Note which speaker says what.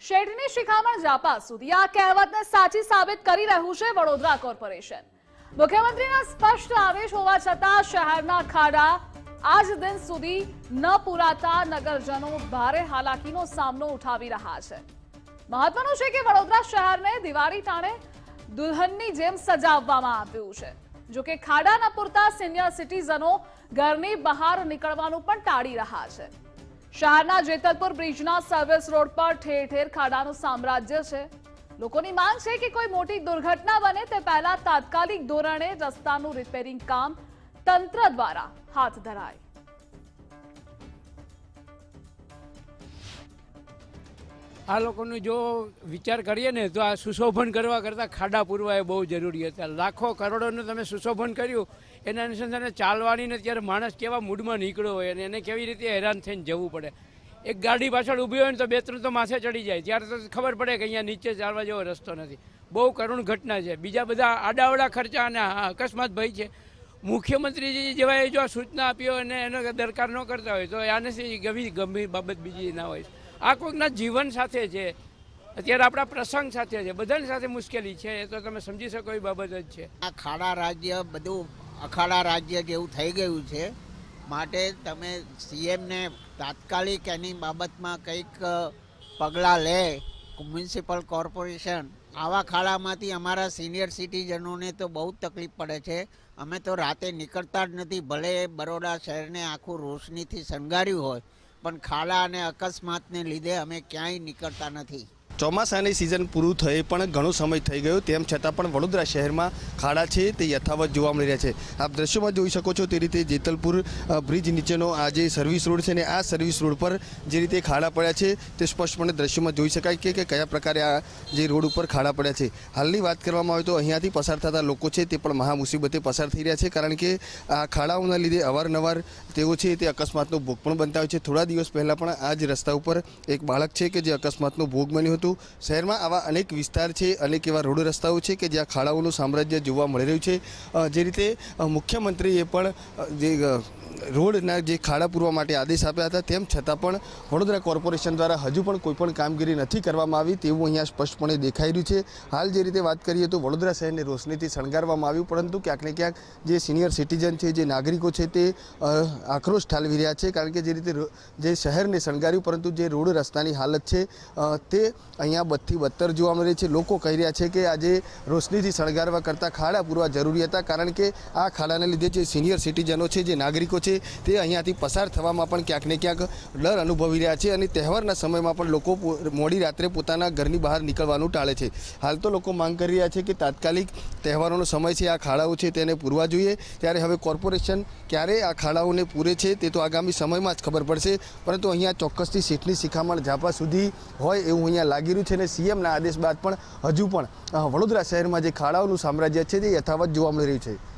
Speaker 1: શેઠની શિખામણ જાપા સુધી આ કહેવતને સાચી સાબિત કરી રહ્યું છે વડોદરા કોર્પોરેશન. મુખ્યમંત્રીના સ્પષ્ટ આદેશ હોવા છતાં શહેરના ખાડા આજ દિન સુધી ન પુરાતા નગરજનો ભારે હાલાકીનો સામનો ઉઠાવી રહ્યા છે. મહત્વનું છે કે વડોદરા શહેરને દિવાળી ટાણે દુલ્હનની જેમ સજાવવામાં આવ્યું છે. જોકે ખાડા ન પૂરતા સિનિયર સિટીઝનો ઘરની બહાર નીકળવાનું પણ ટાળી રહ્યા છે. શહેરના જેતલપુર બ્રિજના સર્વિસ રોડ પર ઠેર ઠેર ખાડાનું સામ્રાજ્ય છે. લોકોની માંગ છે કે કોઈ મોટી દુર્ઘટના બને તે પહેલા તાત્કાલિક ધોરણે રસ્તાનું રિપેરિંગ કામ તંત્ર દ્વારા હાથ ધરાય.
Speaker 2: આ લોકોનું જો વિચાર કરીએ ને, તો આ સુશોભન કરવા કરતાં ખાડા પૂરવા એ બહુ જરૂરી હતા. લાખો કરોડોનું તમે સુશોભન કર્યું, એના અનુસંધાને ચાલવાની ને ત્યારે માણસ કેવા મૂડમાં નીકળ્યો હોય અને એને કેવી રીતે હેરાન થઈને જવું પડે. એક ગાડી પાછળ ઊભી હોય ને તો બે ત્રણ તો માથે ચડી જાય. ત્યારે તો ખબર પડે કે અહીંયા નીચે ચાલવા જેવો રસ્તો નથી. બહુ કરુણ ઘટના છે. બીજા બધા આડાવડા ખર્ચા અને અકસ્માત ભય છે. મુખ્યમંત્રીજી જેવાએ જો સૂચના આપી હોય અને એનો દરકાર ન કરતા હોય, તો ગંભીર ગંભીર બાબત બીજી ના હોય. આ કોઈકના જીવન સાથે છે. અત્યારે આપણા પ્રસંગ સાથે છે. બધાની સાથે મુશ્કેલી છે. એ તો તમે સમજી શકો એ બાબત જ છે.
Speaker 3: આ ખાડા રાજ્ય બધું અખાડા રાજ્ય જેવું થઈ ગયું છે. માટે તમે સીએમને તાત્કાલિક એની બાબતમાં કંઈક પગલાં લે. મ્યુનિસિપલ કોર્પોરેશન આવા ખાડામાંથી અમારા સિનિયર સિટીઝનોને તો બહુ તકલીફ પડે છે. અમે તો રાતે નીકળતા જ નથી. ભલે બરોડા શહેરને આખું રોશનીથી શણગાર્યું હોય પણ ખાડા અને અકસ્માતને લીધે અમે ક્યાંય નીકળતા નથી.
Speaker 4: ચોમાસાની સિઝન પૂરું થઈ પણ ઘણો સમય થઈ ગયો, તેમ છતાં પણ વડોદરા શહેરમાં ખાડા છે, તે યથાવત જોવા મળી રહ્યા છે. આપ દ્રશ્યોમાં જોઈ શકો છો તે રીતે જેતલપુર બ્રિજ નીચેનો આ જે સર્વિસ રોડ છે ને, આ સર્વિસ રોડ પર જે રીતે ખાડા પડ્યા છે, તે સ્પષ્ટપણે દ્રશ્યોમાં જોઈ શકાય કે કયા પ્રકારે આ જે રોડ ઉપર ખાડા પડ્યા છે. હાલની વાત કરવામાં આવે તો અહીંયાથી પસાર થતા લોકો છે, તે પણ મહા મુસીબતે પસાર થઈ રહ્યા છે, કારણ કે આ ખાડાઓના લીધે અવારનવાર તેઓ છે, તે અકસ્માતનો ભોગ પણ બનતા હોય છે. થોડા દિવસ પહેલાં પણ આ જ રસ્તા ઉપર એક બાળક છે કે જે અકસ્માતનો ભોગ બન્યો હતું શહેરમાં આવા અનેક વિસ્તાર છે, અનેક એવા રોડ રસ્તાઓ છે કે જ્યાં ખાડાઓનું સામ્રાજ્ય જોવા મળી રહ્યું છે. જે રીતે મુખ્યમંત્રીએ પણ જે રોડના જે ખાડા પૂરવા માટે આદેશ આપ્યા હતા, તેમ છતાં પણ વડોદરા કોર્પોરેશન દ્વારા હજુ પણ કોઈપણ કામગીરી નથી કરવામાં આવી તેવું અહીંયા સ્પષ્ટપણે દેખાઈ રહ્યું છે. હાલ જે રીતે વાત કરીએ તો વડોદરા શહેરને રોશનીથી શણગારવામાં આવ્યું, પરંતુ ક્યાંક ને ક્યાંક જે સિનિયર સિટીઝન છે, જે નાગરિકો છે તે આક્રોશ ઠાલવી રહ્યા છે, કારણ કે જે રીતે જે શહેરને શણગાર્યું, પરંતુ જે રોડ રસ્તાની હાલત છે તે અહીંયા બદથી બદતર જોવા મળે છે. લોકો કહી રહ્યા છે કે આજે રોશનીથી શણગારવા કરતાં ખાડા પૂરવા જરૂરી હતા, કારણ કે આ ખાડાને લીધે જે સિનિયર સિટીઝનો છે, જે નાગરિકો છે તે અહીંયાથી પસાર થવામાં પણ ક્યાંક ને ક્યાંક ડર અનુભવી રહ્યા છે અને તહેવારના સમયમાં પણ લોકો મોડી રાત્રે પોતાના ઘરની બહાર નીકળવાનું ટાળે છે. હાલ તો લોકો માંગ કરી રહ્યા છે કે તાત્કાલિક તહેવારોનો સમય છે, આ ખાડાઓ છે તેને પૂરવા જોઈએ. ત્યારે હવે કોર્પોરેશન ક્યારે આ ખાડાઓને પૂરે છે તે તો આગામી સમયમાં જ ખબર પડશે. પરંતુ અહીંયા ચોક્કસથી સીટની શિખામણ ઝાપા સુધી હોય એવું અહીંયા લાગી રહ્યું છે અને સીએમના આદેશ બાદ પણ હજુ પણ વડોદરા શહેરમાં જે ખાડાઓનું સામ્રાજ્ય છે તે યથાવત જોવા મળી રહ્યું છે.